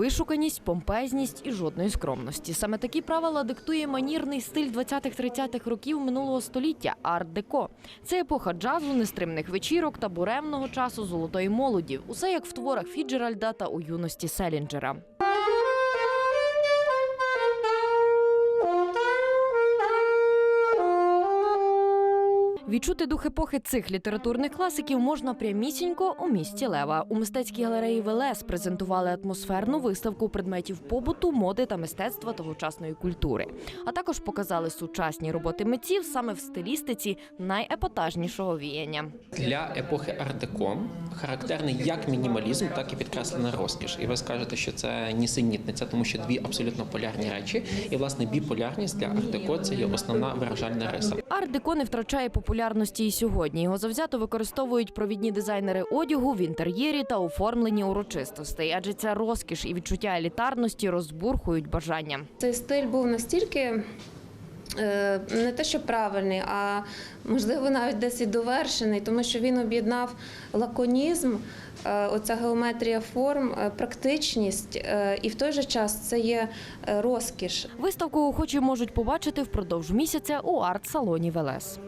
вишуканість, помпезність і жодної скромності. Саме такі правила диктує манірний стиль 20-30-х років минулого століття арт-деко. Це епоха джазу, нестримних вечірок та буремного часу золотої молоді. Усе як в творах Фіджеральда та у юності Селінджера. Відчути дух епохи цих літературних класиків можна прямісінько у місті Лева. У мистецькій галереї Велес презентували атмосферну виставку предметів побуту, моди та мистецтва тогочасної культури. А також показали сучасні роботи митців саме в стилістиці найепатажнішого віяння. Для епохи ар-деко характерний як мінімалізм, так і підкреслена розкіш. І ви скажете, що це нісенітниця, тому що дві абсолютно полярні речі. І власне біполярність для ар-деко – це є основна виражальна риса. Арт-деко не втрачає популярності і сьогодні. Його завзято використовують провідні дизайнери одягу в інтер'єрі та оформленні урочистостей, адже ця розкіш і відчуття елітарності розбурхують бажання. Цей стиль був настільки е, не те, що правильний, а можливо навіть десь і довершений, тому що він об'єднав лаконізм, е, оця геометрія форм, е, практичність, і в той же час це є розкіш. Виставку охочі можуть побачити впродовж місяця у арт-салоні Велес.